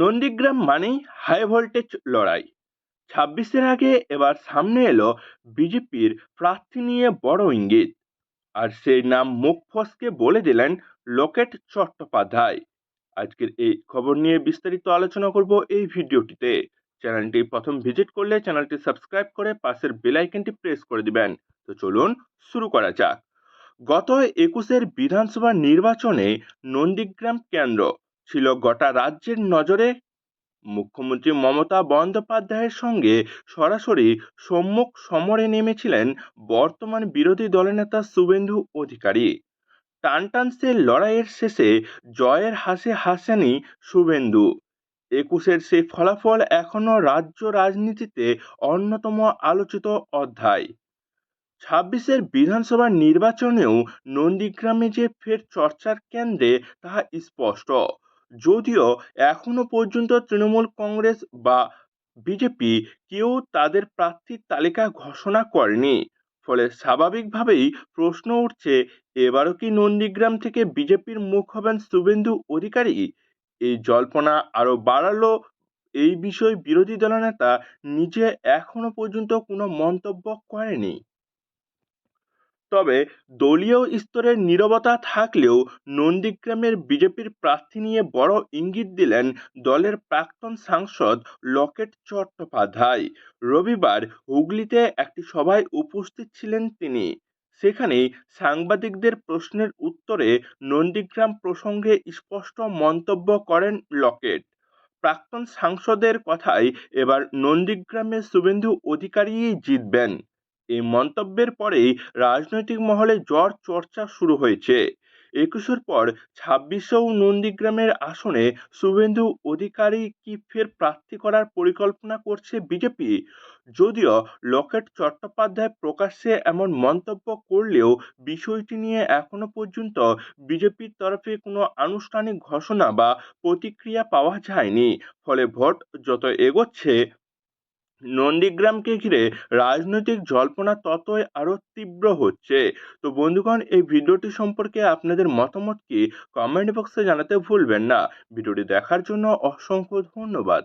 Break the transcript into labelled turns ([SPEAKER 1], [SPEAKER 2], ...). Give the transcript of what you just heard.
[SPEAKER 1] নন্দীগ্রাম মানেই high voltage লড়াই। ছাব্বিশের আগে এবার সামনে এলো বিজেপির প্রার্থী নিয়ে বড় ইঙ্গিত। আর সেই নাম মুখ ফসকে বলে দিলেন লোকেট চট্টোপাধ্যায়। আজকের এই খবর নিয়ে বিস্তারিত আলোচনা করব এই ভিডিওটিতে। চ্যানেলটি প্রথম ভিজিট করলে চ্যানেলটি সাবস্ক্রাইব করে পাশের বেল আইকনটি প্রেস করে দিবেন। তো চলুন শুরু করা যাক। গত একুশের বিধানসভা নির্বাচনে নন্দীগ্রাম কেন্দ্র ছিল গোটা রাজ্যের নজরে। মুখ্যমন্ত্রী মমতা বন্দ্যোপাধ্যায়ের সঙ্গে সরাসরি সম্মুখ সমরে নেমেছিলেন বর্তমান বিরোধী দলনেতা শুভেন্দু অধিকারী। টানটানসের লড়াইয়ের শেষে জয়ের হাসে হাসেনি শুভেন্দু। একুশের সেই ফলাফল এখনও রাজ্য রাজনীতিতে অন্যতম আলোচিত অধ্যায়। ছাব্বিশের বিধানসভা নির্বাচনেও নন্দীগ্রামে যে ফের চর্চার কেন্দ্রে, তাহা স্পষ্ট। যদিও এখনও পর্যন্ত তৃণমূল কংগ্রেস বা বিজেপি কেউ তাদের প্রার্থীর তালিকা ঘোষণা করেনি। ফলে স্বাভাবিকভাবেই প্রশ্ন উঠছে, এবারও কি নন্দীগ্রাম থেকে বিজেপির মুখ হবেন শুভেন্দু অধিকারী? এই জল্পনা আরও বাড়ালো। এই বিষয়ে বিরোধী দলনেতা নিজে এখনও পর্যন্ত কোনো মন্তব্য করেনি। তবে দলীয় স্তরের নীরবতা থাকলেও নন্দীগ্রামের বিজেপির প্রার্থী নিয়ে বড় ইঙ্গিত দিলেন দলের প্রাক্তন সাংসদ লকেট চট্টোপাধ্যায়। রবিবার হুগলিতে একটি সভায় উপস্থিত ছিলেন তিনি। সেখানেই সাংবাদিকদের প্রশ্নের উত্তরে নন্দীগ্রাম প্রসঙ্গে স্পষ্ট মন্তব্য করেন লকেট। প্রাক্তন সাংসদের কথায় এবার নন্দীগ্রামে শুভেন্দু অধিকারীই জিতবেন। এই মন্তব্যের পরেই রাজনৈতিক মহলে জ্বর চর্চা শুরু হয়েছে। একুশের পর ছাব্বিশেও নন্দীগ্রামের আসনে শুভেন্দু অধিকারী কি ফের প্রার্থী করার পরিকল্পনা করছে বিজেপি? যদিও লকেট চট্টোপাধ্যায় প্রকাশ্যে এমন মন্তব্য করলেও বিষয়টি নিয়ে এখনও পর্যন্ত বিজেপির তরফে কোনো আনুষ্ঠানিক ঘোষণা বা প্রতিক্রিয়া পাওয়া যায়নি। ফলে ভোট যত এগোচ্ছে নন্দীগ্রামকে ঘিরে রাজনৈতিক জল্পনা ততই আরও তীব্র হচ্ছে। তো বন্ধুগণ, এই ভিডিওটি সম্পর্কে আপনাদের মতামত কি? কমেন্ট বক্সে জানাতে ভুলবেন না। ভিডিওটি দেখার জন্য অসংখ্য ধন্যবাদ।